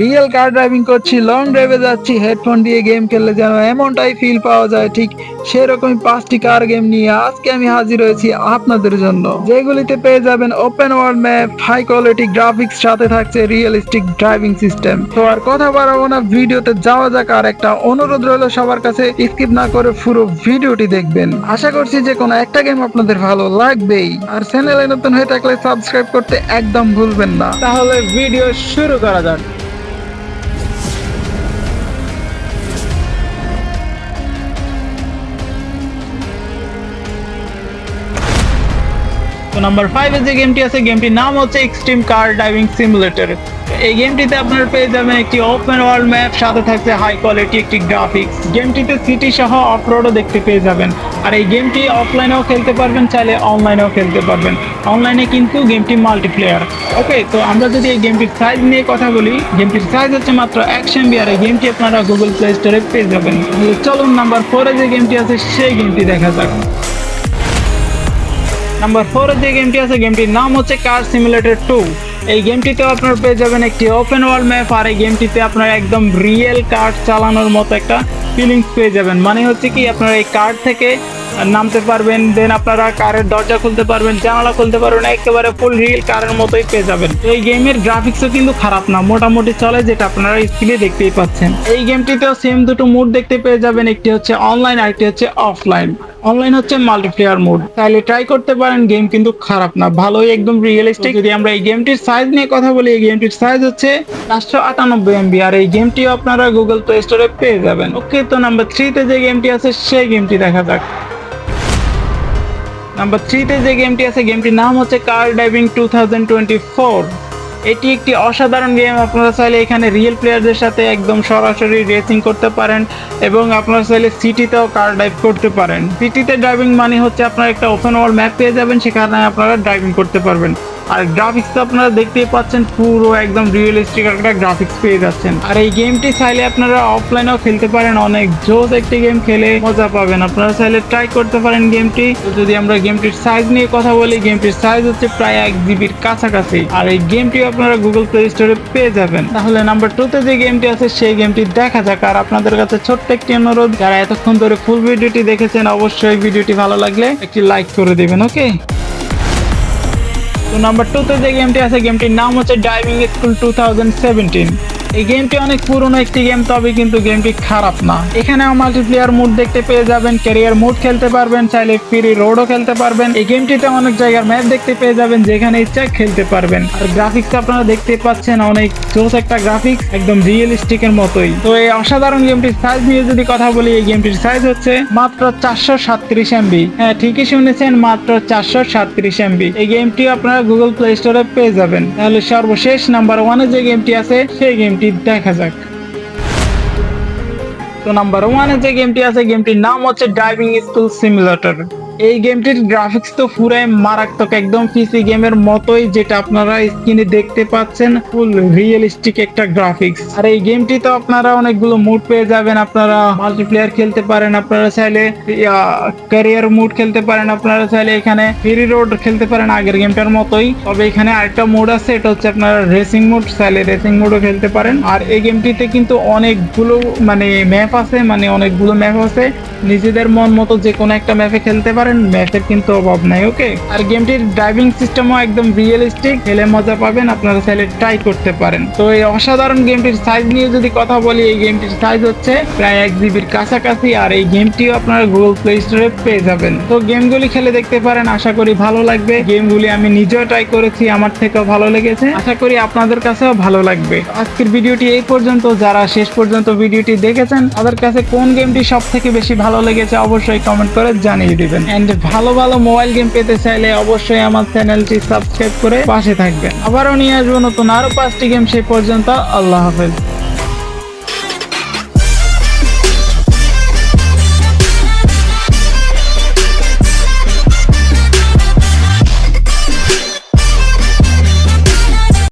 Real car driving করছি long ড্রাইভে যাচ্ছি হেডফোন দিয়ে গেম খেললে যেন এমনটাই ফিল পাওয়া যায়, ঠিক সেরকমই পাঁচটি কার গেম নিয়ে আজকে আমি হাজির হয়েছি আপনাদের জন্য। যেগুলিতে পেয়ে যাবেন open world map high quality graphics সাথে থাকছে রিয়েলিস্টিক ড্রাইভিং সিস্টেম তো আর কথা বাড়াবো না, ভিডিওতে যাওয়া যাক, আর একটা অনুরোধ রইল সবার কাছে স্কিপ না করে পুরো ভিডিওটি দেখবেন। আশা করছি যে কোনো একটা গেম আপনাদের ভালো লাগবেই। আর চ্যানেলে নতুন হয়ে থাকলে সাবস্ক্রাইব করতে একদম ভুলবেন না। তাহলে ভিডিও শুরু করা যাক। তো নাম্বার ফাইভে যে গেমটি আছে গেমটির নাম হচ্ছে এক্সট্রিম কার ড্রাইভিং সিমুলেটর এই গেমটিতে আপনার পেয়ে যাবেন একটি ওপেন ওয়ার্ল্ড ম্যাপ সাথে থাকছে হাই কোয়ালিটি একটি গ্রাফিক্স গেমটিতে সিটি সহ অফরোডও দেখতে পেয়ে যাবেন। আর এই গেমটি অফলাইনেও খেলতে পারবেন, চাইলে অনলাইনেও খেলতে পারবেন। অনলাইনে কিন্তু গেমটি মাল্টিপ্লেয়ার ওকে তো আমরা যদি এই গেমটির সাইজ নিয়ে কথা বলি গেমটির সাইজ হচ্ছে মাত্র একশো এমবি আর এই গেমটি আপনারা গুগল প্লে স্টোরে পেয়ে যাবেন। চলুন নাম্বার ফোরে যে গেমটি আছে, সেই গেমটি দেখা যাক। নাম্বার ফোর যে গেমটি আছে গেমটির নাম হচ্ছে কার সিমুলেটর টু এই গেমটিতে আপনার পেয়ে যাবেন একটি ওপেন ওয়ার্ল্ড ম্যাপ আর এই গেমটিতে আপনার একদম রিয়েল কার্ড চালানোর মতো একটা ফিলিংস পেয়ে যাবেন। মানে হচ্ছে কি, আপনার এই কার্ড থেকে নামতে পারবেন দেন আপনারা কারের দরজা খুলতে পারবেন, জানালা খুলতে পারবেন, একেবারে ফুল রিয়েল কারের মতোই পেয়ে যাবেন। এই গেমের গ্রাফিক্সও কিন্তু খারাপ না, মোটামুটি চলে যেটা আপনারা স্ক্রিনে দেখতেই পাচ্ছেন। এই গেমটিতেও সেম দুটো মুড দেখতে পেয়ে যাবেন, একটি হচ্ছে অনলাইন আর একটি হচ্ছে অফলাইন অনলাইন হচ্ছে মাল্টিপ্লেয়ার মোড তাহলে ট্রাই করতে পারেন গেম কিন্তু খারাপ না, ভালোই একদম রিয়েলিস্টিক যদি আমরা এই গেমটির সাইজ নিয়ে কথা বলি, এই গেমটির সাইজ হচ্ছে চারশো আটানব্বই এমবি আর এই গেমটিও আপনারা গুগল প্লে স্টোরে পেয়ে যাবেন। ওকে তো নাম্বার থ্রিতে যে গেমটি আছে, সেই গেমটি দেখা যাক। নাম্বার থ্রিতে যে গেমটি আছে গেমটির নাম হচ্ছে car driving two thousand twenty four এটি একটি অসাধারণ গেম আপনারা চাইলে এখানে রিয়েল প্লেয়ারদের সাথে একদম সরাসরি রেসিং করতে পারেন এবং আপনারা চাইলে সিটিতেও কার ড্রাইভ করতে পারেন। সিটিতে ড্রাইভিং মানে হচ্ছে আপনার একটা ওপেন ওয়ার্ল্ড ম্যাপ পেয়ে যাবেন, সেখানে আপনারা ড্রাইভিং করতে পারবেন। আর গ্রাফিক্স তো আপনারা দেখতেই পাচ্ছেন, পুরো একদম রিয়েলিস্টিক একটা গ্রাফিক্স পেয়ে যাচ্ছেন। আর এই গেমটি চাইলে আপনারা অফলাইনেও খেলতে পারেন, অনেক জোস একটি গেম খেলে মজা পাবেন। আপনারা চাইলে ট্রাই করতে পারেন গেমটি যদি আমরা গেমটির সাইজ নিয়ে কথা বলি গেমটির সাইজ হচ্ছে প্রায় এক জিবির কাছাকাছি। আর এই গেমটি আপনারা গুগল প্লে স্টোরে পেয়ে যাবেন। তাহলে নাম্বার টুতে যে গেমটি আছে, সেই গেমটি দেখা যাক। আর আপনাদের কাছে ছোট্ট একটি অনুরোধ, যারা এতক্ষণ ধরে ফুল ভিডিওটি দেখেছেন, অবশ্যই ভিডিওটি ভালো লাগলে একটি লাইক করে দেবেন ওকে তো নাম্বার টুতে যে গেমটি আছে গেমটির নাম হচ্ছে driving school two thousand seventeen এই গেমটি অনেক পুরনো একটি গেম তবে কিন্তু গেমটি খারাপ না। এখানেও মাল্টিপ্লেয়ার মুড দেখতে পেয়ে যাবেন ক্যারিয়ার মুড খেলতে পারবেন, চাইলে ফ্রি রোডও খেলতে পারবেন। এই গেমটিতে অনেক জায়গার ম্যাপ দেখতে পেয়ে যাবেন, যেখানে ইচ্ছা খেলতে পারবেন। আর গ্রাফিক্স আপনারা দেখতে পাচ্ছেন, অনেক জোস একটা গ্রাফিক্স একদম রিয়েলিস্টিকের মতোই। তো এই অসাধারণ গেমটির সাইজ নিয়ে যদি কথা বলি, এই গেমটির সাইজ হচ্ছে মাত্র চারশো সাতত্রিশ এমবি হ্যাঁ ঠিকই শুনেছেন, মাত্র চারশো সাতত্রিশ এমবি এই গেমটি আপনারা গুগল প্লে স্টোরে পেয়ে যাবেন। তাহলে সর্বশেষ নাম্বার ওয়ানে যে গেমটি আছে, সেই গেমটি দেখা যাক। তো নাম্বার ওয়ানে যে গেমটি আছে গেমটির নাম হচ্ছে ড্রাইভিং স্কুল সিমুলেটর এই গেমটির গ্রাফিক্স তো পুরাই মারাত্মক, একদম পিসি গেমের মতোই, যেটা আপনারা স্ক্রিনে দেখতে পাচ্ছেন ফুল রিয়েলিস্টিক একটা গ্রাফিক্স আর এই গেমটি তো আপনারা অনেকগুলো মুড পেয়ে যাবেন, আপনারা মাল্টিপ্লেয়ার খেলতে পারেন, আপনারা চাইলে ক্যারিয়ার মুড খেলতে পারেন, আপনারা চাইলে এখানে ফ্রি রোড খেলতে পারেন আগের গেমটার মতোই। তবে এখানে আরেকটা মোড আছে, এটা হচ্ছে আপনারা রেসিং মোড চাইলে রেসিং মোডও খেলতে পারেন। আর এই গেমটিতে কিন্তু অনেকগুলো মানে ম্যাপ আছে মানে অনেকগুলো ম্যাপ আছে। নিজেদের মন মতো যে কোনো একটা ম্যাপে খেলতে পারেন ম্যাপের কিন্তু অভাব নাই, ওকে? আর গেমটির ড্রাইভিং সিস্টেমও একদম রিয়েলিস্টিক খেলে মজা পাবেন, আপনারা চাইলে ট্রাই করতে পারেন। তো এই অসাধারণ গেমটির সাইজ নিয়ে যদি কথা বলি, এই গেমটির সাইজ হচ্ছে প্রায় এক জিবির কাছাকাছি, আর এই গেমটিও আপনারা গুগল প্লে স্টোরে পেয়ে যাবেন। তো গেমগুলি খেলে দেখতে পারেন, আশা করি ভালো লাগবে। গেমগুলি আমি নিজেও ট্রাই করেছি, আমার থেকেও ভালো লেগেছে। আশা করি আপনাদের কাছেও ভালো লাগবে। আজকের ভিডিওটি এই পর্যন্ত, যারা শেষ পর্যন্ত ভিডিওটি দেখেছেন, তাদের কাছে কোন গেমটি সব থেকে বেশি ভালো লেগেছে, অবশ্যই কমেন্ট করে জানিয়ে দিবেন। এন্ড ভালো ভালো মোবাইল গেম পেতে চাইলে অবশ্যই আমার চ্যানেলটি সাবস্ক্রাইব করে পাশে থাকবেন। আবারও নিয়ে আসব নতুন আরও পাঁচটি গেম সেই পর্যন্ত। আল্লাহ হাফেজ।